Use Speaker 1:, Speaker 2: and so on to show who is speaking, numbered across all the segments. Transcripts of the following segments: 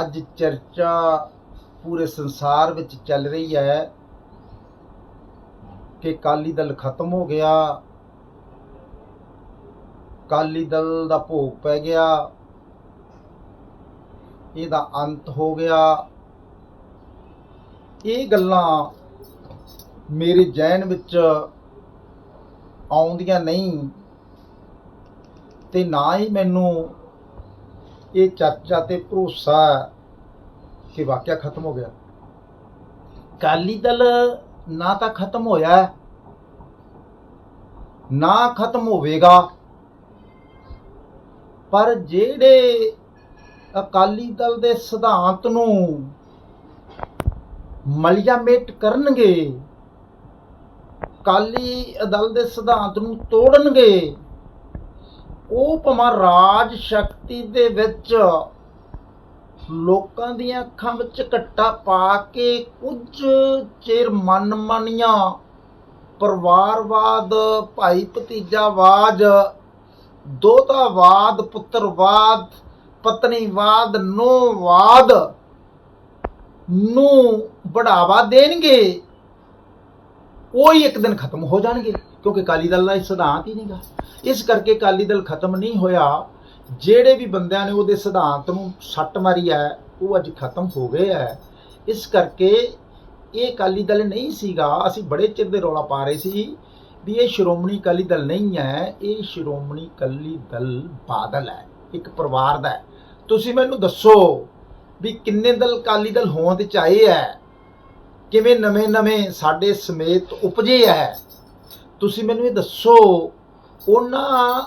Speaker 1: ਅੱਜ ਚਰਚਾ ਪੂਰੇ ਸੰਸਾਰ ਵਿੱਚ ਚੱਲ ਰਹੀ ਹੈ ਕਿ ਕਾਲੀ ਦਲ ਖਤਮ ਹੋ ਗਿਆ ਕਾਲੀ ਦਲ ਦਾ ਭੋਗ ਪੈ ਗਿਆ, ਇਹਦਾ ਅੰਤ ਹੋ ਗਿਆ। ਇਹ ਗੱਲਾਂ ਮੇਰੇ ਜੈਨ ਵਿੱਚ ਆਉਂਦੀਆਂ ਨਹੀਂ ਤੇ ਨਾ ਹੀ ਮੈਨੂੰ ਇਹ ਚਰਚਾ ਤੇ ਭਰੋਸਾ ਕਿ ਵਾਕਿਆ ਖਤਮ ਹੋ ਗਿਆ। ਕਾਲੀ ਦਲ ਨਾ ਤਾਂ ਖਤਮ ਹੋਇਆ ਨਾ ਖਤਮ ਹੋਵੇਗਾ, ਪਰ ਜਿਹੜੇ ਅਕਾਲੀ ਦਲ ਦੇ ਸਿਧਾਂਤ ਨੂੰ ਮਲਿਆਮੇਟ ਕਰਨਗੇ ਕਾਲੀ ਦਲ ਦੇ ਸਿਧਾਂਤ ਨੂੰ ਤੋੜਨਗੇ ਉਹ ਭਮਾ ਰਾਜ ਸ਼ਕਤੀ ਦੇ ਵਿੱਚ ਲੋਕਾਂ ਦੀਆਂ ਅੱਖਾਂ ਵਿੱਚ ਘੱਟਾ ਪਾ ਕੇ ਕੁਝ ਚਿਰ ਮਨਮਨੀਆਂ ਪਰਿਵਾਰਵਾਦ, ਭਾਈ ਭਤੀਜਾਵਾਦ, ਦੋਤਾਵਾਦ, ਪੁੱਤਰਵਾਦ, ਪਤਨੀਵਾਦ ਨੋਵਾਦ ਨੂੰ ਬੜਾਵਾ ਦੇਣਗੇ। ਉਹ ਹੀ ਇੱਕ ਦਿਨ ਖਤਮ ਹੋ ਜਾਣਗੇ, ਕਿਉਂਕਿ ਕਾਲੀ ਦਲ ਦਾ ਇਹ ਸਿਧਾਂਤ ਹੀ ਨਹੀਂਗਾ ਇਸ ਕਰਕੇ ਅਕਾਲੀ ਦਲ ਖਤਮ ਨਹੀਂ ਹੋਇਆ। ਜਿਹੜੇ ਵੀ ਬੰਦਿਆਂ ਨੇ ਉਹਦੇ ਸਿਧਾਂਤ ਨੂੰ ਸੱਟ ਮਾਰੀ ਹੈ, ਉਹ ਅੱਜ ਖਤਮ ਹੋ ਗਏ ਹੈ। ਇਸ ਕਰਕੇ ਇਹ ਅਕਾਲੀ ਦਲ ਨਹੀਂ ਸੀਗਾ। ਅਸੀਂ ਬੜੇ ਚਿਰ ਦੇ ਰੌਲਾ ਪਾ ਰਹੇ ਸੀ ਵੀ ਇਹ ਸ਼੍ਰੋਮਣੀ ਅਕਾਲੀ ਦਲ ਨਹੀਂ ਹੈ। ਇਹ ਸ਼੍ਰੋਮਣੀ ਅਕਾਲੀ ਦਲ ਬਾਦਲ ਹੈ, ਇੱਕ ਪਰਿਵਾਰ ਦਾ ਤੁਸੀਂ ਮੈਨੂੰ ਦੱਸੋ ਵੀ ਕਿੰਨੇ ਦਲ ਅਕਾਲੀ ਦਲ ਹੋਂਦ ਚ ਆਏ ਹੈ? ਕਿਵੇਂ ਨਵੇਂ-ਨਵੇਂ ਸਾਡੇ ਸਮੇਤ ਉਪਜੇ ਹੈ? ਤੁਸੀਂ ਮੈਨੂੰ ਇਹ ਦੱਸੋ ਉਹਨਾਂ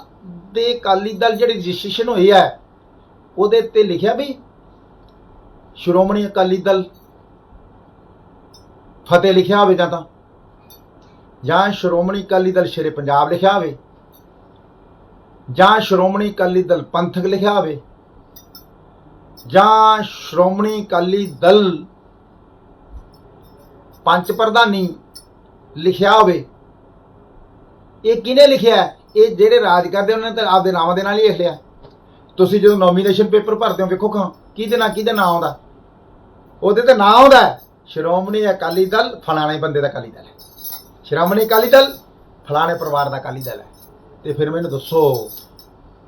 Speaker 1: ਦੇ ਅਕਾਲੀ ਦਲ ਜਿਹੜੇ ਰਜਿਸਟ੍ਰੇਸ਼ਨ ਹੋਈ ਹੈ, ਉਹਦੇ ਤੇ ਲਿਖਿਆ ਵੀ ਸ਼੍ਰੋਮਣੀ ਅਕਾਲੀ ਦਲ ਫਤਿਹ ਲਿਖਿਆ ਹੋਵੇ ਜਾਂ ਤਾਂ, ਜਾਂ ਸ਼੍ਰੋਮਣੀ ਅਕਾਲੀ ਦਲ ਸ਼ੇਰੇ ਪੰਜਾਬ ਲਿਖਿਆ ਹੋਵੇ, ਜਾਂ ਸ਼੍ਰੋਮਣੀ ਅਕਾਲੀ ਦਲ ਪੰਥਕ ਲਿਖਿਆ ਹੋਵੇ, ਜਾਂ ਸ਼੍ਰੋਮਣੀ ਅਕਾਲੀ ਦਲ ਪੰਚ ਪ੍ਰਧਾਨੀ ਲਿਖਿਆ ਹੋਵੇ, ਇਹ ਕਿਹਨੇ ਲਿਖਿਆ ਇਹ ਜਿਹੜੇ ਰਾਜ ਕਰਦੇ, ਉਹਨਾਂ ਨੇ ਤਾਂ ਆਪਦੇ ਨਾਮਾਂ ਦੇ ਨਾਲ ਹੀ ਲਿਖ ਲਿਆ। ਤੁਸੀਂ ਜਦੋਂ ਨੋਮੀਨੇਸ਼ਨ ਪੇਪਰ ਭਰਦੇ ਹੋ, ਵੇਖੋ ਖਾਂ ਕਿਹਦੇ ਨਾਲ ਕਿਹਦੇ ਨਾਂ ਆਉਂਦਾ। ਉਹਦੇ ਤੇ ਨਾਂ ਆਉਂਦਾ ਸ਼੍ਰੋਮਣੀ ਅਕਾਲੀ ਦਲ, ਫਲਾਣੇ ਬੰਦੇ ਦਾ ਅਕਾਲੀ ਦਲ ਹੈ। ਸ਼੍ਰੋਮਣੀ ਅਕਾਲੀ ਦਲ, ਫਲਾਣੇ ਪਰਿਵਾਰ ਦਾ ਅਕਾਲੀ ਦਲ ਹੈ। ਤੇ ਫਿਰ ਮੈਨੂੰ ਦੱਸੋ,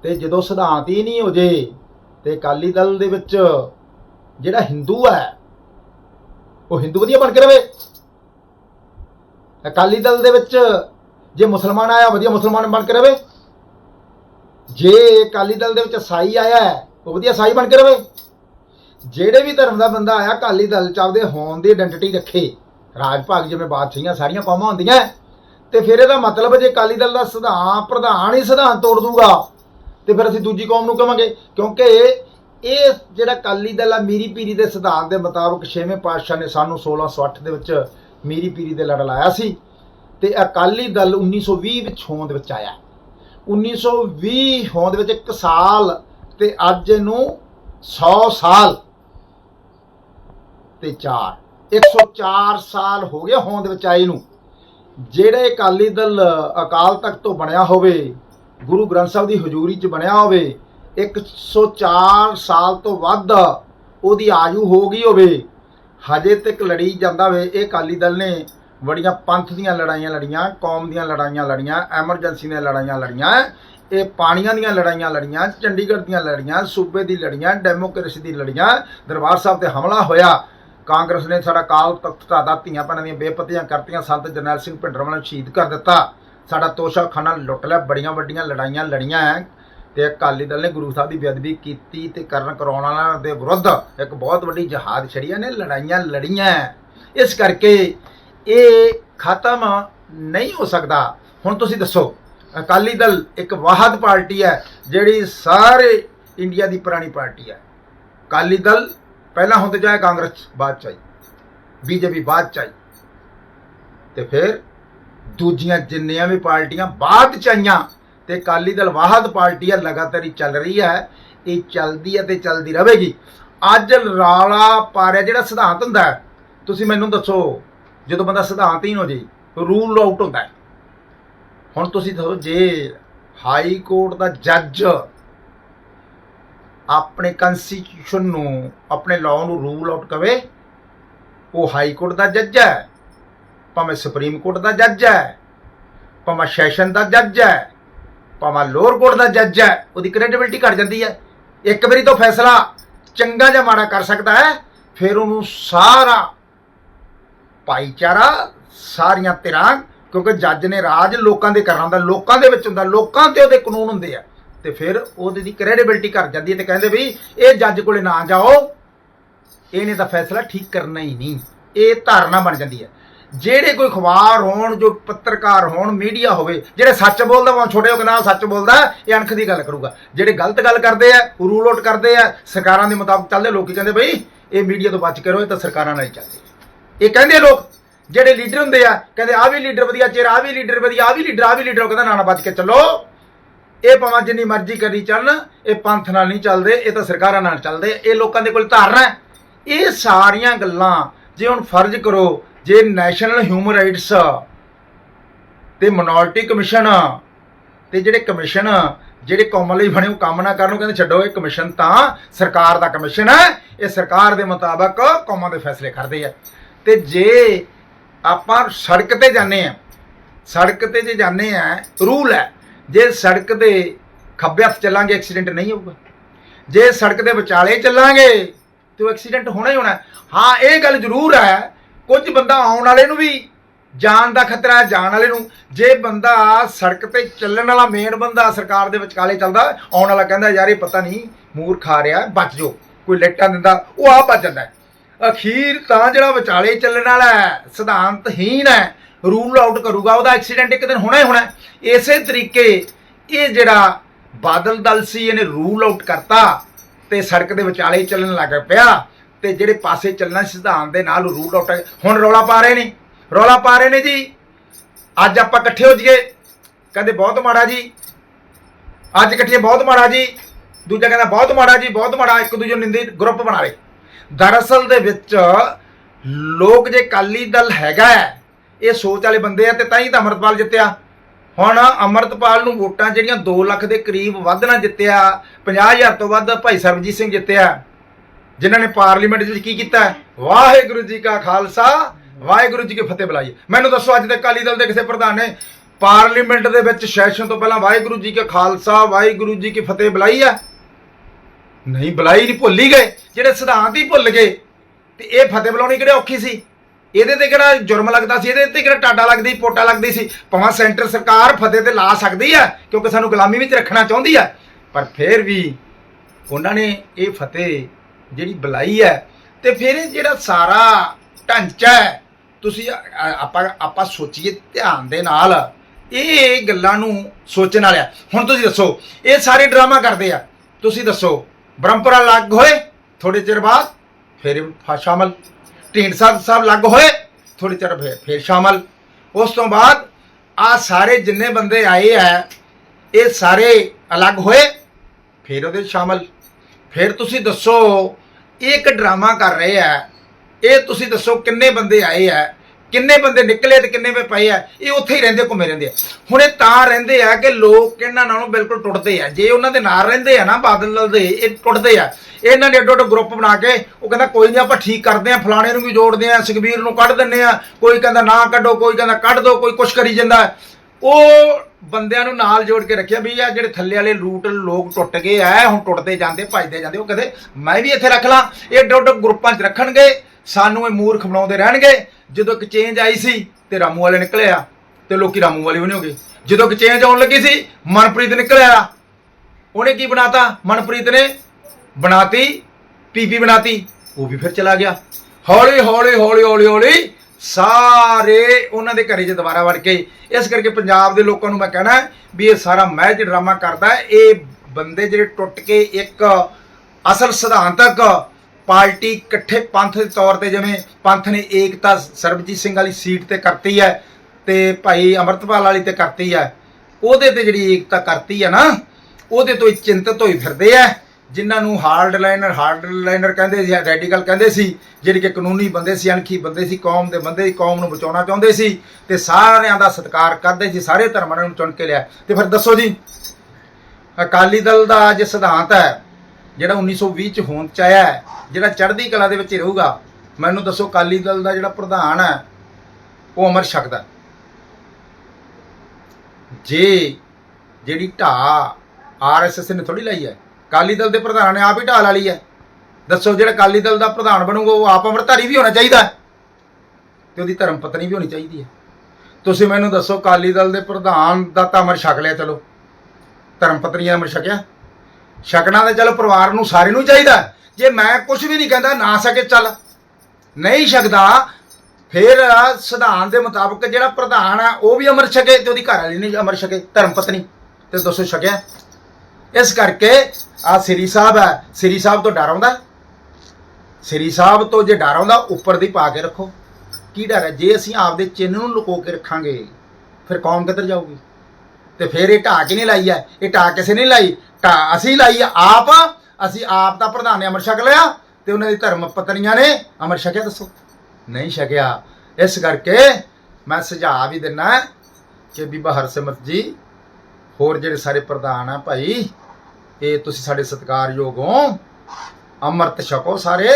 Speaker 1: ਤੇ ਜਦੋਂ ਸਿਧਾਂਤ ਹੀ ਨਹੀਂ ਹੋ ਜੇ, ਤੇ ਅਕਾਲੀ ਦਲ ਦੇ ਵਿੱਚ ਜਿਹੜਾ ਹਿੰਦੂ ਹੈ, ਉਹ ਹਿੰਦੂ ਵਧੀਆ ਬਣ ਕੇ ਰਵੇ। ਅਕਾਲੀ ਦਲ ਦੇ ਵਿੱਚ ਜੇ ਮੁਸਲਮਾਨ ਆਇਆ, ਵਧੀਆ ਮੁਸਲਮਾਨ ਬਣ ਕੇ ਰਵੇ। ਜੇ ਅਕਾਲੀ ਦਲ ਦੇ ਵਿੱਚ ਸਾਈ ਆਇਆ ਉਹ ਵਧੀਆ ਸਾਈ ਬਣ ਕੇ ਰਵੇ। ਜਿਹੜੇ ਵੀ ਧਰਮ ਦਾ ਬੰਦਾ ਆਇਆ, ਅਕਾਲੀ ਦਲ ਚ ਆਪਦੇ ਹੋਣ ਦੀ ਆਇਡੈਂਟੀਟੀ ਰੱਖੇ। ਰਾਜ ਭਾਗ ਜਿਵੇਂ ਬਾਦਸ਼ਾਹੀਆਂ ਸਾਰੀਆਂ ਕੌਮਾਂ ਹੁੰਦੀਆਂ ਤੇ ਫਿਰ ਇਹਦਾ ਮਤਲਬ ਜੇ ਅਕਾਲੀ ਦਲ ਦਾ ਸਿਧਾਂਤ, ਪ੍ਰਧਾਨ ਹੀ ਸਿਧਾਂਤ ਤੋੜ ਦੂਗਾ, ਤੇ ਫਿਰ ਅਸੀਂ ਦੂਜੀ ਕੌਮ ਨੂੰ ਕਵਾਂਗੇ। ਕਿਉਂਕਿ ਇਹ ਜਿਹੜਾ ਅਕਾਲੀ ਦਲ ਆ, ਮੀਰੀ ਪੀਰੀ ਦੇ ਸਿਧਾਂਤ ਦੇ ਮੁਤਾਬਕ ਛੇਵੇਂ ਪਾਤਸ਼ਾਹ ਨੇ ਸਾਨੂੰ 1608 ਦੇ ਵਿੱਚ ਮੀਰੀ ਪੀਰੀ ਦੇ ਲੜ ਲਾਇਆ ਸੀ। ਤੇ ਅਕਾਲੀ ਦਲ 1920 ਵਿੱਚ ਹੋਂਦ ਵਿੱਚ ਆਇਆ। 1920 ਹੋਂਦ ਵਿੱਚ ਇੱਕ ਸਾਲ ਤੇ ਅੱਜ ਇਹਨੂੰ 100 ਸਾਲ ਤੇ 4 104 ਸਾਲ ਹੋ ਗਏ ਹੋਂਦ ਵਿੱਚ ਆਏ ਨੂੰ। ਜਿਹੜੇ ਅਕਾਲੀ ਦਲ ਅਕਾਲ ਤਖਤ ਤੋਂ ਬਣਿਆ ਹੋਵੇ, ਗੁਰੂ ਗ੍ਰੰਥ ਸਾਹਿਬ ਦੀ ਹਜ਼ੂਰੀ 'ਚ ਬਣਿਆ ਹੋਵੇ 104 ਸਾਲ ਤੋਂ ਵੱਧ ਉਹਦੀ ਆਯੂ ਹੋ ਗਈ ਹੋਵੇ, ਹਜੇ ਤੱਕ ਲੜੀ ਜਾਂਦਾ ਹੋਵੇ, ਇਹ ਅਕਾਲੀ ਦਲ ਨੇ ਬੜੀਆਂ ਪੰਥ ਦੀਆਂ ਲੜਾਈਆਂ ਲੜੀਆਂ, ਕੌਮ ਦੀਆਂ ਲੜਾਈਆਂ ਲੜੀਆਂ, ਐਮਰਜੈਂਸੀ ਦੀਆਂ ਲੜਾਈਆਂ ਲੜੀਆਂ, ਇਹ ਪਾਣੀਆਂ ਦੀਆਂ ਲੜਾਈਆਂ ਲੜੀਆਂ, ਚੰਡੀਗੜ੍ਹ ਦੀਆਂ ਲੜੀਆਂ, ਸੂਬੇ ਦੀ ਲੜੀਆਂ, ਡੈਮੋਕ੍ਰੇਸੀ ਦੀ ਲੜੀਆਂ, ਦਰਬਾਰ ਸਾਹਿਬ ਤੇ ਹਮਲਾ ਹੋਇਆ। ਕਾਂਗਰਸ ਨੇ ਸਾਡਾ ਕਾਲ ਤਖਤ ਦਾ ਧੀਆਂ ਭੈਣਾਂ ਦੀਆਂ ਬੇਪਤੀਆਂ ਕਰਤੀਆਂ, ਸੰਤ ਜਰਨੈਲ ਸਿੰਘ ਭਿੰਡਰਾਂਵਾਲਾ ਨੂੰ ਸ਼ਹੀਦ ਕਰ ਦਿੱਤਾ। ਸਾਡਾ ਤੋਸ਼ਾ ਖਾਨਾ ਲੁੱਟ ਲਿਆ, ਬੜੀਆਂ ਵੱਡੀਆਂ ਲੜਾਈਆਂ ਲੜੀਆਂ ਹੈ ਤੇ ਅਕਾਲੀ ਦਲ ਨੇ ਗੁਰੂ ਸਾਹਿਬ ਦੀ ਬੇਅਦਬੀ ਕੀਤੀ ਤੇ ਕਰਨ ਕਰਾਉਣ ਵਾਲਿਆਂ ਦੇ ਵਿਰੁੱਧ ਇੱਕ ਬਹੁਤ ਵੱਡੀ ਜਹਾਦ ਛੜੀਆਂ ਨੇ, ਲੜਾਈਆਂ ਲੜੀਆਂ ਇਸ ਕਰਕੇ ਇਹ ਖਤਮ ਨਹੀਂ ਹੋ ਸਕਦਾ। ਹੁਣ ਤੁਸੀਂ ਦੱਸੋ, ਅਕਾਲੀ ਦਲ ਇੱਕ ਵਾਹਦ ਪਾਰਟੀ ਹੈ, ਜਿਹੜੀ ਸਾਰੇ ਇੰਡੀਆ ਦੀ ਪੁਰਾਣੀ ਪਾਰਟੀ ਹੈ। ਅਕਾਲੀ ਦਲ ਪਹਿਲਾਂ ਹੁੰਦੇ ਜਾਏ ਕਾਂਗਰਸ ਬਾਅਦ ਚ ਆਈ, ਬੀਜੇਪੀ ਬਾਅਦ ਚ ਆਈ, ਤੇ ਫਿਰ ਦੂਜੀਆਂ ਜਿੰਨੀਆਂ ਵੀ ਪਾਰਟੀਆਂ ਬਾਅਦ ਚ ਆਈਆਂ, ਤੇ ਅਕਾਲੀ ਦਲ ਵਾਹਦ ਪਾਰਟੀ ਹੈ, ਲਗਾਤਾਰ ਹੀ ਚੱਲ ਰਹੀ ਹੈ, ਇਹ ਚੱਲਦੀ ਹੈ ਤੇ ਚੱਲਦੀ ਰਹੇਗੀ। ਅੱਜ ਰਾਲਾ ਰਿਹਾ ਜਿਹੜਾ ਸਿਧਾਂਤ ਹੁੰਦਾ ਤੁਸੀਂ ਮੈਨੂੰ ਦੱਸੋ ਜਦੋਂ ਬੰਦਾ ਸਿਧਾਂਤਹੀਨ ਹੋ ਜੇ ਰੂਲ ਆਊਟ ਹੁੰਦਾ ਹੈ। ਹੁਣ ਤੁਸੀਂ ਦੱਸੋ, ਜੇ ਹਾਈ ਕੋਰਟ ਦਾ ਜੱਜ ਆਪਣੇ ਕਨਸਟੀਟਿਊਸ਼ਨ ਨੂੰ, ਆਪਣੇ ਲਾਅ ਨੂੰ ਰੂਲ ਆਊਟ ਕਵੇ, ਉਹ ਹਾਈ ਕੋਰਟ ਦਾ ਜੱਜ ਹੈ, ਭਾਵੇਂ ਸੁਪਰੀਮ ਕੋਰਟ ਦਾ ਜੱਜ ਹੈ, ਭਾਵੇਂ ਸੈਸ਼ਨ ਦਾ ਜੱਜ ਹੈ, ਭਾਵੇਂ ਲੋਅਰ ਕੋਰਟ ਦਾ ਜੱਜ ਹੈ, ਉਹਦੀ ਕ੍ਰੈਡੀਬਿਲਿਟੀ ਘਟ ਜਾਂਦੀ ਹੈ। ਇੱਕ ਵਾਰੀ ਤੋਂ ਫੈਸਲਾ ਚੰਗਾ ਜਾਂ ਮਾੜਾ ਕਰ ਸਕਦਾ ਹੈ, ਫਿਰ ਉਹਨੂੰ ਸਾਰਾ ਭਾਈਚਾਰਾ, ਸਾਰੀਆਂ ਧਿਰਾਂ, ਕਿਉਂਕਿ ਜੱਜ ਨੇ ਰਾਜ ਲੋਕਾਂ ਦੇ ਕਰਨਾ ਹੁੰਦਾ ਲੋਕਾਂ ਦੇ ਵਿੱਚ ਹੁੰਦਾ, ਲੋਕਾਂ ਤੇ ਉਹਦੇ ਕਾਨੂੰਨ ਹੁੰਦੇ ਆ। ਤੇ ਫਿਰ ਉਹਦੇ ਦੀ ਕ੍ਰੈਡੀਬਿਲਟੀ ਘਟ ਜਾਂਦੀ ਹੈ ਤੇ ਕਹਿੰਦੇ ਵੀ ਇਹ ਜੱਜ ਕੋਲੇ ਨਾ ਜਾਓ, ਇਹਨੇ ਤਾਂ ਫੈਸਲਾ ਠੀਕ ਕਰਨਾ ਹੀ ਨਹੀਂ। ਇਹ ਧਾਰਨਾ ਬਣ ਜਾਂਦੀ ਹੈ। ਜਿਹੜੇ ਕੋਈ ਅਖਬਾਰ ਹੋਣ, ਜੋ ਪੱਤਰਕਾਰ ਹੋਣ ਮੀਡੀਆ ਹੋਵੇ, ਜਿਹੜੇ ਸੱਚ ਬੋਲਦਾ ਵਾ ਛੋਟੇ ਹੋ ਕੇ ਨਾਲ ਸੱਚ ਬੋਲਦਾ, ਇਹ ਅਣਖ ਦੀ ਗੱਲ ਕਰੂਗਾ। ਜਿਹੜੇ ਗਲਤ ਗੱਲ ਕਰਦੇ ਆ ਰੂਲ ਆਊਟ ਕਰਦੇ ਆ, ਸਰਕਾਰਾਂ ਦੇ ਮੁਤਾਬਕ ਚੱਲਦੇ ਲੋਕੀ ਕਹਿੰਦੇ ਬਈ, ਇਹ ਮੀਡੀਆ ਤੋਂ ਬਚ ਕੇ ਰਹੋ, ਇਹ ਤਾਂ ਸਰਕਾਰਾਂ ਨਾਲ ਹੀ ਚੱਲਦੇ ਇਹ ਕਹਿੰਦੇ ਲੋਕ, ਜਿਹੜੇ ਲੀਡਰ ਹੁੰਦੇ ਆ, ਕਹਿੰਦੇ ਆ ਵੀ ਲੀਡਰ ਵਧੀਆ, ਚਿਹਰਾ ਆ ਵੀ ਲੀਡਰ ਵਧੀਆ ਆ ਵੀ ਲੀਡਰ ਆ ਵੀ ਲੀਡਰ, ਉਹ ਕਹਿੰਦਾ ਨਾ ਨਾ, ਬਚ ਕੇ ਚੱਲੋ। ਇਹ ਭਾਵੇਂ ਜਿੰਨੀ ਮਰਜ਼ੀ ਕਰੀ ਚੱਲਣ, ਇਹ ਪੰਥ ਨਾਲ ਨਹੀਂ ਚੱਲਦੇ, ਇਹ ਤਾਂ ਸਰਕਾਰਾਂ ਨਾਲ ਚੱਲਦੇ, ਇਹ ਲੋਕਾਂ ਦੇ ਕੋਲ ਧਾਰਨਾ ਹੈ। ਇਹ ਸਾਰੀਆਂ ਗੱਲਾਂ, ਜੇ ਹੁਣ ਫਰਜ਼ ਕਰੋ, ਜੇ ਨੈਸ਼ਨਲ ਹਿਊਮਨ ਰਾਈਟਸ ਤੇ ਮਿਨੋਰਟੀ ਕਮਿਸ਼ਨ ਤੇ ਜਿਹੜੇ ਕਮਿਸ਼ਨ, ਜਿਹੜੇ ਕੌਮਾਂ ਲਈ ਬਣੇ ਉਹ ਕੰਮ ਨਾ ਕਰਨ, ਉਹ ਕਹਿੰਦੇ ਛੱਡੋ, ਇਹ ਕਮਿਸ਼ਨ ਤਾਂ ਸਰਕਾਰ ਦਾ ਕਮਿਸ਼ਨ ਹੈ, ਇਹ ਸਰਕਾਰ ਦੇ ਮੁਤਾਬਕ ਕੌਮਾਂ ਦੇ ਫੈਸਲੇ ਕਰਦੇ ਆ। ਤੇ ਜੇ ਆਪਾਂ ਸੜਕ ਤੇ ਜਾਂਦੇ ਆ ਸੜਕ ਤੇ ਜੇ ਜਾਂਦੇ ਆ ਰੂਲ ਹੈ, ਜੇ ਸੜਕ ਦੇ ਖੱਬੇ ਹੱਥ ਚੱਲਾਂਗੇ ਐਕਸੀਡੈਂਟ ਨਹੀਂ ਹੋਊਗਾ। ਜੇ ਸੜਕ ਦੇ ਵਿਚਾਲੇ ਚੱਲਾਂਗੇ, ਤੇ ਉਹ ਐਕਸੀਡੈਂਟ ਹੋਣਾ ਹੀ ਹੋਣਾ ਹਾਂ। ਇਹ ਗੱਲ ਜ਼ਰੂਰ ਹੈ, ਕੁਝ ਬੰਦਾ ਆਉਣ ਵਾਲੇ ਨੂੰ ਵੀ ਜਾਨ ਦਾ ਖਤਰਾ ਹੈ, ਜਾਣ ਵਾਲੇ ਨੂੰ। ਜੇ ਬੰਦਾ ਸੜਕ ਤੇ ਚੱਲਣ ਵਾਲਾ ਮੇਨ ਬੰਦਾ ਸਰਕਾਰ ਦੇ ਵਿਚਾਲੇ ਚੱਲਦਾ, ਆਉਣ ਵਾਲਾ ਕਹਿੰਦਾ, ਯਾਰ, ਇਹ ਪਤਾ ਨਹੀਂ ਮੂਰ ਖਾ ਰਿਹਾ ਬਚ ਜਾਓ। ਕੋਈ ਲੈਟਾਂ ਦਿੰਦਾ, ਉਹ ਆਪ ਬਚ ਜਾਂਦਾ ਅਖੀਰ ਤਾਂ ਜਿਹੜਾ ਵਿਚਾਲੇ ਚੱਲਣ ਵਾਲਾ ਹੈ, ਸਿਧਾਂਤਹੀਣ ਹੈ ਰੂਲ ਆਊਟ ਕਰੂਗਾ, ਉਹਦਾ ਐਕਸੀਡੈਂਟ ਇੱਕ ਦਿਨ ਹੋਣਾ ਹੀ ਹੋਣਾ ਇਸੇ ਤਰੀਕੇ ਇਹ ਜਿਹੜਾ ਬਾਦਲ ਦਲ ਸੀ, ਇਹਨੇ ਰੂਲ ਆਊਟ ਕਰਤਾ ਤੇ ਸੜਕ ਦੇ ਵਿਚਾਲੇ ਚੱਲਣ ਲੱਗ ਪਿਆ ਤੇ ਜਿਹੜੇ ਪਾਸੇ ਚੱਲਣਾ ਸਿਧਾਂਤ ਦੇ ਨਾਲ ਰੂਲ ਆਊਟ ਹੁਣ ਰੌਲਾ ਪਾ ਰਹੇ ਨੇ। ਰੌਲਾ ਪਾ ਰਹੇ ਨੇ ਜੀ। ਅੱਜ ਆਪਾਂ ਇਕੱਠੇ ਹੋ ਜਾਈਏ। ਕਹਿੰਦੇ ਬਹੁਤ ਮਾੜਾ ਜੀ। ਅੱਜ ਇਕੱਠੇ ਬਹੁਤ ਮਾੜਾ ਜੀ। ਦੂਜਾ ਕਹਿੰਦਾ ਬਹੁਤ ਮਾੜਾ ਜੀ, ਬਹੁਤ ਮਾੜਾ। ਇੱਕ ਦੂਜੇ ਨੂੰ ਨਿੰਦੀ ਗਰੁੱਪ ਬਣਾ ਲਏ। ਦਰਅਸਲ ਦੇ ਵਿੱਚ ਲੋਕ ਜੇ ਕਾਲੀ ਦਲ ਹੈਗਾ ਹੈ, ਇਹ ਸੋਚ ਵਾਲੇ ਬੰਦੇ ਆ ਤੇ ਤਾਂ ਹੀ ਤਾਂ ਅਮਰਤਪਾਲ ਜਿੱਤਿਆ। ਹੁਣ ਅਮਰਤਪਾਲ ਨੂੰ ਵੋਟਾਂ ਜਿਹੜੀਆਂ 2 ਲੱਖ ਦੇ ਕਰੀਬ ਵੱਧ ਨਾਲ ਜਿੱਤਿਆ 50000 ਤੋਂ ਵੱਧ ਭਾਈ ਸਰਬਜੀਤ ਸਿੰਘ ਜਿੱਤਿਆ। ਜਿਨ੍ਹਾਂ ਨੇ ਪਾਰਲੀਮੈਂਟ ਵਿੱਚ ਕੀ ਕੀਤਾ ਵਾਹਿਗੁਰੂ ਜੀ ਕਾ ਖਾਲਸਾ ਵਾਹਿਗੁਰੂ ਜੀ ਕੀ ਫਤਿਹ ਬੁਲਾਈ ਮੈਨੂੰ ਦੱਸੋ ਅੱਜ ਦੇ ਅਕਾਲੀ ਦਲ ਦੇ ਕਿਸੇ ਪ੍ਰਧਾਨ ਨੇ ਪਾਰਲੀਮੈਂਟ ਦੇ ਵਿੱਚ ਸੈਸ਼ਨ ਤੋਂ ਪਹਿਲਾਂ ਵਾਹਿਗੁਰੂ ਜੀ ਕਾ ਖਾਲਸਾ ਵਾਹਿਗੁਰੂ ਜੀ ਕੀ ਫਤਿਹ ਬੁਲਾਈ ਆ ਨਹੀਂ, ਬੁਲਾਈ ਨਹੀਂ ਭੁੱਲ ਹੀ ਗਏ। ਜਿਹੜੇ ਸਿਧਾਂਤ ਹੀ ਭੁੱਲ ਗਏ। ਤੇ ਇਹ ਫਤਿਹ ਬੁਲਾਉਣੀ ਕਿਹੜੇ ਔਖੀ ਸੀ? ਇਹਦੇ ਤੇ ਕਿਹੜਾ ਜੁਰਮ ਲੱਗਦਾ ਸੀ? ਇਹਦੇ ਤੇ ਕਿਹੜਾ ਟਾਡਾ ਲੱਗਦੀ, ਪੋਟਾ ਲੱਗਦੀ ਸੀ? ਭਾਵੇਂ ਸੈਂਟਰ ਸਰਕਾਰ ਫਤਿਹ ਤੇ ਲਾ ਸਕਦੀ ਆ, ਕਿਉਂਕਿ ਸਾਨੂੰ ਗੁਲਾਮੀ ਵਿੱਚ ਰੱਖਣਾ ਚਾਹੁੰਦੀ ਆ। ਪਰ ਫਿਰ ਵੀ ਉਹਨਾਂ ਨੇ ਇਹ ਫਤਿਹ ਜਿਹੜੀ ਬੁਲਾਈ ਹੈ ਤੇ ਫਿਰ ਇਹ ਜਿਹੜਾ ਸਾਰਾ ਢਾਂਚਾ ਹੈ, ਤੁਸੀਂ ਆਪਾਂ ਆਪਾਂ ਸੋਚੀਏ ਧਿਆਨ ਦੇ ਨਾਲ। ਇਹ ਗੱਲਾਂ ਨੂੰ ਸੋਚਣ ਵਾਲਿਆ, ਹੁਣ ਤੁਸੀਂ ਦੱਸੋ, ਇਹ ਸਾਰੇ ਡਰਾਮਾ ਕਰਦੇ ਆ। ਤੁਸੀਂ ਦੱਸੋ ਬ੍ਰਹਮਪੁਰਾ ਲੱਗ ਹੋਏ ਥੋੜੇ ਚਿਰ ਬਾਅਦ ਫਿਰ ਸ਼ਾਮਲ। ਢੀਂਡਸਾ ਸਾਹਿਬ ਲੱਗ ਹੋਏ ਥੋੜੇ ਚਿਰ ਫਿਰ ਫਿਰ ਸ਼ਾਮਲ। ਉਸ ਤੋਂ ਬਾਅਦ ਆ ਸਾਰੇ ਜਿੰਨੇ ਬੰਦੇ ਆਏ ਆ, ਇਹ ਸਾਰੇ ਅਲੱਗ ਹੋਏ, ਫਿਰ ਉਹਦੇ ਸ਼ਾਮਲ। ਫਿਰ ਤੁਸੀਂ ਦੱਸੋ, ਇਹ ਇੱਕ ਡਰਾਮਾ ਕਰ ਰਹੇ ਆ, ਇਹ ਤੁਸੀਂ ਦੱਸੋ ਕਿੰਨੇ ਬੰਦੇ ਆਏ ਆ ਕਿੰਨੇ ਬੰਦੇ ਨਿਕਲੇ ਤੇ ਕਿੰਨੇ ਵੇ ਪਏ ਆ, ਇਹ ਉੱਥੇ ਹੀ ਰਹਿੰਦੇ, ਘੁੰਮੇ ਰਹਿੰਦੇ ਆ। ਹੁਣ ਇਹ ਤਾਂ ਰਹਿੰਦੇ ਆ ਕਿ ਲੋਕ ਇਹਨਾਂ ਨਾਲੋਂ ਬਿਲਕੁਲ ਟੁੱਟਦੇ ਆ। ਜੇ ਉਹਨਾਂ ਦੇ ਨਾਲ ਰਹਿੰਦੇ ਆ ਨਾ ਬਾਦਲ ਦੇ ਇਹ ਟੁੱਟਦੇ ਆ। ਇਹਨਾਂ ਨੇ ਅੱਡੋ ਅੱਡ ਗਰੁੱਪ ਬਣਾ ਕੇ ਉਹ ਕਹਿੰਦਾ, ਕੋਈ ਨਹੀਂ, ਆਪਾਂ ਠੀਕ ਕਰਦੇ ਆ, ਫਲਾਣੇ ਨੂੰ ਵੀ ਜੋੜਦੇ ਆ, ਸੁਖਬੀਰ ਨੂੰ ਕੱਢ ਦਿੰਨੇ ਆ। ਕੋਈ ਕਹਿੰਦਾ, ਨਾ ਕੱਢੋ, ਕੋਈ ਕਹਿੰਦਾ, ਕੱਢ ਦੋ, ਕੋਈ ਕੁਛ ਕਰੀ ਜਾਂਦਾ। ਉਹ ਬੰਦਿਆਂ ਨੂੰ ਨਾਲ ਜੋੜ ਕੇ ਰੱਖਿਆ ਵੀ ਆ, ਜਿਹੜੇ ਥੱਲੇ ਵਾਲੇ ਰੂਟ ਲੋਕ ਟੁੱਟ ਗਏ ਆ, ਹੁਣ ਟੁੱਟਦੇ ਜਾਂਦੇ, ਭੱਜਦੇ ਜਾਂਦੇ, ਉਹ ਕਹਿੰਦੇ, ਮੈਂ ਵੀ ਇੱਥੇ ਰੱਖ ਲਾਂ। ਇਹ ਡੋਡ ਗਰੁੱਪਾਂ 'ਚ ਰੱਖਣਗੇ। ਸਾਨੂੰ ਇਹ ਮੂਰਖ ਬਣਾਉਂਦੇ ਰਹਿਣਗੇ। ਜਦੋਂ ਇੱਕ ਚੇਂਜ ਆਈ ਸੀ ਤੇ ਰਾਮੂ ਵਾਲੇ ਨਿਕਲਿਆ ਆ ਤੇ ਲੋਕੀ ਰਾਮੂ ਵਾਲੇ ਵੀ ਨਹੀਂ ਹੋ ਗਏ ਜਦੋਂ ਇੱਕ ਚੇਂਜ ਆਉਣ ਲੱਗੀ ਸੀ, ਮਨਪ੍ਰੀਤ ਨਿਕਲਿਆ। ਉਹਨੇ ਕੀ ਬਣਾਤਾ? ਮਨਪ੍ਰੀਤ ਨੇ ਬਣਾਤੀ ਪੀਪੀ ਬਣਾਤੀ, ਉਹ ਵੀ ਫਿਰ ਚਲਾ ਗਿਆ। ਹੌਲੀ ਹੌਲੀ ਹੌਲੀ ਹੌਲੀ ਹੌਲੀ ਸਾਰੇ ਉਹਨਾਂ ਦੇ ਘਰੇ 'ਚ ਦੁਬਾਰਾ ਵੜ ਕੇ, ਇਸ ਕਰਕੇ ਪੰਜਾਬ ਦੇ ਲੋਕਾਂ ਨੂੰ ਮੈਂ ਕਹਿਣਾ ਵੀ ਇਹ ਸਾਰਾ ਮਹਿਜ ਡਰਾਮਾ ਕਰਦਾ ਇਹ ਬੰਦੇ ਜਿਹੜੇ ਟੁੱਟ ਕੇ ਇੱਕ ਅਸਲ ਸਿਧਾਂਤਕ ਪਾਰਟੀ ਇਕੱਠੇ ਪੰਥ ਦੇ ਤੌਰ ਤੇ ਜਿਵੇਂ ਪੰਥ ਨੇ ਏਕਤਾ ਸਰਬਜੀਤ ਸਿੰਘ ਵਾਲੀ ਸੀਟ ਤੇ ਕਰਤੀ ਹੈ ਤੇ ਭਾਈ ਅਮਰਤਪਾਲ ਵਾਲੀ ਤੇ ਕਰਤੀ ਹੈ, ਉਹਦੇ ਤੇ ਜਿਹੜੀ ਏਕਤਾ ਕਰਤੀ ਹੈ ਨਾ, ਉਹਦੇ ਤੋਂ ਹੀ ਚਿੰਤਤ ਹੋਈ ਫਿਰਦੇ ਆ। ਜਿਨ੍ਹਾਂ ਨੂੰ ਹਾਰਡ ਲਾਈਨਰ ਹਾਰਡ ਲਾਈਨਰ ਕਹਿੰਦੇ ਸੀ ਰੈਡੀਕਲ ਕਹਿੰਦੇ ਸੀ, ਜਿਹੜੇ ਕਿ ਕਾਨੂੰਨੀ ਬੰਦੇ ਸੀ, ਅਣਖੀ ਬੰਦੇ ਸੀ, ਕੌਮ ਦੇ ਬੰਦੇ ਸੀ, ਕੌਮ ਨੂੰ ਬਚਾਉਣਾ ਚਾਹੁੰਦੇ ਸੀ ਤੇ ਸਾਰਿਆਂ ਦਾ ਸਤਿਕਾਰ ਕਰਦੇ ਸੀ, ਸਾਰੇ ਧਰਮਾਂ ਨੂੰ ਚੁਣ ਕੇ ਲਿਆ। ਤੇ ਫਿਰ ਦੱਸੋ ਜੀ, ਅਕਾਲੀ ਦਲ ਦਾ ਅੱਜ ਸਿਧਾਂਤ ਹੈ ਜਿਹੜਾ 1920 ਚ ਹੋਂਦ ਚ ਆਇਆ ਹੈ, ਜਿਹੜਾ ਚੜ੍ਹਦੀ ਕਲਾ ਦੇ ਵਿੱਚ ਹੀ ਰਹੂਗਾ ਮੈਨੂੰ ਦੱਸੋ ਅਕਾਲੀ ਦਲ ਦਾ ਜਿਹੜਾ ਪ੍ਰਧਾਨ ਹੈ ਉਹ ਅਮਰ ਛਕਦਾ ਜੇ ਜਿਹੜੀ ਢਾਹ ਆਰਐਸਐਸ ਨੇ ਥੋੜੀ ਲਾਈ ਹੈ ਅਕਾਲੀ ਦਲ ਦੇ ਪ੍ਰਧਾਨ ਨੇ ਆਪ ਹੀ ਢਾਹ ਲਾ ਲਈ ਹੈ। ਦੱਸੋ ਜਿਹੜਾ ਅਕਾਲੀ ਦਲ ਦਾ ਪ੍ਰਧਾਨ ਬਣੂਗਾ ਉਹ ਆਪ ਅਮਰਧਾਰੀ ਵੀ ਹੋਣਾ ਚਾਹੀਦਾ ਹੈ ਤੇ ਉਹਦੀ ਧਰਮ ਪਤਨੀ ਵੀ ਹੋਣੀ ਚਾਹੀਦੀ ਹੈ। ਤੁਸੀਂ ਮੈਨੂੰ ਦੱਸੋ ਅਕਾਲੀ ਦਲ ਦੇ ਪ੍ਰਧਾਨ ਦਾ ਤਾਂ ਅਮਰ ਛਕ ਲਿਆ ਚਲੋ। ਧਰਮ ਪਤਨੀ ਅਮਰ ਛਕਿਆ। ਛਕਣਾ ਤਾਂ ਚਲੋ ਪਰਿਵਾਰ ਨੂੰ ਸਾਰੇ ਨੂੰ ਚਾਹੀਦਾ। ਜੇ ਮੈਂ ਕੁਝ ਵੀ ਨਹੀਂ ਕਹਿੰਦਾ, ਨਾ ਸਕੇ ਚੱਲ। ਨਹੀਂ ਛਕਦਾ, ਫਿਰ ਸਿਧਾਂਤ ਦੇ ਮੁਤਾਬਕ ਜਿਹੜਾ ਪ੍ਰਧਾਨ ਆ, ਉਹ ਵੀ ਅਮਰ ਛਕੇ ਤੇ ਉਹਦੀ ਘਰ ਵਾਲੀ ਨਹੀਂ ਅਮਰ ਛਕੇ, ਧਰਮ ਪਤਨੀ। ਤੇ ਦੱਸੋ ਛਕਿਆ? ਇਸ ਕਰਕੇ ਆ ਸ੍ਰੀ ਸਾਹਿਬ ਹੈ ਸ੍ਰੀ ਸਾਹਿਬ ਤੋਂ ਡਰ ਆਉਂਦਾ। ਸ੍ਰੀ ਸਾਹਿਬ ਤੋਂ ਜੇ ਡਰ ਆਉਂਦਾ, ਉੱਪਰ ਦੀ ਪਾ ਕੇ ਰੱਖੋ। ਕੀ ਡਰ ਹੈ? ਜੇ ਅਸੀਂ ਆਪਦੇ ਚਿੰਨ ਨੂੰ ਲੁਕੋ ਕੇ ਰੱਖਾਂਗੇ, ਫਿਰ ਕੌਮ ਕਿੱਧਰ ਜਾਊਗੀ? ਤੇ ਫਿਰ ਇਹ ਢਾਹ ਕੇ ਨਹੀਂ ਲਾਈ ਹੈ। ਇਹ ਢਾਹ ਕਿਸੇ ਨੇ ਨਹੀਂ ਲਾਈ। ਢਾਹ ਅਸੀਂ ਲਾਈ ਆਪ ਅਸੀਂ ਆਪ ਦਾ ਪ੍ਰਧਾਨ ਨੇ ਅਮਰ ਛਕ ਲਿਆ ਤੇ ਉਹਨਾਂ ਦੀ ਧਰਮ ਪਤਨੀਆਂ ਨੇ ਅਮਰ ਛਕਿਆ ਦੱਸੋ। ਨਹੀਂ ਛਕਿਆ। ਇਸ ਕਰਕੇ ਮੈਂ ਸੁਝਾਅ ਵੀ ਦਿੰਨਾ ਕਿ ਬੀਬਾ ਹਰਸਿਮਰਤ ਜੀ ਹੋਰ ਜਿਹੜੇ ਸਾਰੇ ਪ੍ਰਧਾਨ ਆ ਭਾਈ ਇਹ ਤੁਸੀਂ ਸਾਡੇ ਸਤਿਕਾਰਯੋਗ ਹੋ। ਅੰਮ੍ਰਿਤ ਛਕੋ ਸਾਰੇ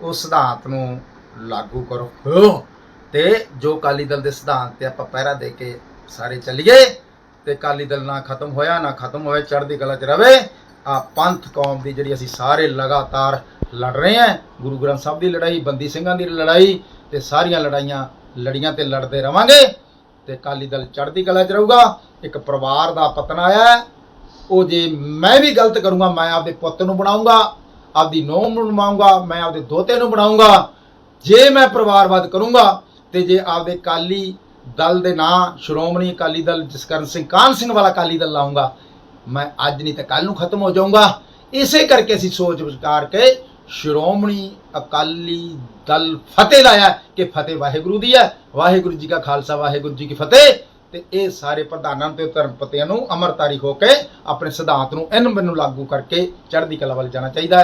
Speaker 1: ਉਸ ਸਿਧਾਂਤ ਨੂੰ ਲਾਗੂ ਕਰੋ। ਤੇ ਜੋ ਅਕਾਲੀ ਦਲ ਦੇ ਸਿਧਾਂਤ ਤੇ ਆਪਾਂ ਪਹਿਰਾ ਦੇ ਕੇ ਸਾਰੇ ਚੱਲੀਏ ਤੇ ਅਕਾਲੀ ਦਲ ਨਾ ਖਤਮ ਹੋਇਆ, ਨਾ ਖਤਮ ਹੋਇਆ, ਚੜ੍ਹਦੀ ਕਲਾ 'ਚ ਰਵੇ, ਆ ਪੰਥ ਕੌਮ ਦੀ ਜਿਹੜੀ ਅਸੀਂ ਸਾਰੇ ਲਗਾਤਾਰ ਲੜ ਰਹੇ ਹਾਂ, ਗੁਰੂ ਗ੍ਰੰਥ ਸਾਹਿਬ ਦੀ ਲੜਾਈ, ਬੰਦੀ ਸਿੰਘਾਂ ਦੀ ਲੜਾਈ, ਤੇ ਸਾਰੀਆਂ ਲੜਾਈਆਂ ਲੜੀਆਂ ਤੇ ਲੜਦੇ ਰਵਾਂਗੇ, ਤੇ ਅਕਾਲੀ ਦਲ ਚੜ੍ਹਦੀ ਕਲਾ 'ਚ ਰਹੂਗਾ, ਇੱਕ ਪਰਿਵਾਰ ਦਾ ਪਤਨ ਆਇਆ ਉਹ ਜੇ ਮੈਂ ਵੀ ਗਲਤ ਕਰੂੰਗਾ, ਮੈਂ ਆਪਦੇ ਪੁੱਤ ਨੂੰ ਬਣਾਉਂਗਾ, ਆਪਦੀ ਨੂੰਹ ਨੂੰ ਬਣਾਉਂਗਾ, ਮੈਂ ਆਪਦੇ ਦੋਤੇ ਨੂੰ ਬਣਾਉਂਗਾ, ਜੇ ਮੈਂ ਪਰਿਵਾਰਵਾਦ ਕਰੂੰਗਾ, ਤੇ ਜੇ ਆਪਦੇ ਕਾਲੀ ਦਲ ਦੇ ਨਾਂ ਸ਼੍ਰੋਮਣੀ ਅਕਾਲੀ ਦਲ ਜਸਕਰਨ ਸਿੰਘ ਕਾਨ ਸਿੰਘ ਵਾਲਾ ਅਕਾਲੀ ਦਲ ਲਾਉਂਗਾ, ਮੈਂ ਅੱਜ ਨਹੀਂ ਤਾਂ ਕੱਲ ਨੂੰ ਖਤਮ ਹੋ ਜਾਊਂਗਾ। ਇਸੇ ਕਰਕੇ ਅਸੀਂ ਸੋਚ ਵਿਚਾਰ ਕੇ ਸ਼੍ਰੋਮਣੀ ਅਕਾਲੀ ਦਲ ਫਤਿਹ ਲਾਇਆ ਕਿ ਫਤਿਹ ਵਾਹਿਗੁਰੂ ਦੀ ਹੈ। ਵਾਹਿਗੁਰੂ ਜੀ ਕਾ ਖਾਲਸਾ, ਵਾਹਿਗੁਰੂ ਜੀ ਕੀ ਫਤਿਹ। ਤੇ ਇਹ ਸਾਰੇ ਪ੍ਰਧਾਨਾਂ ਤੇ ਧਰਮਪਤਿਆਂ ਨੂੰ ਅਮਰਤਾਰੀ ਹੋ ਕੇ ਆਪਣੇ ਸਿਧਾਂਤ ਨੂੰ ਇਨ ਮੈਨੂੰ ਲਾਗੂ ਕਰਕੇ ਚੜ੍ਹਦੀ ਕਲਾ ਵੱਲ ਜਾਣਾ ਚਾਹੀਦਾ ਹੈ।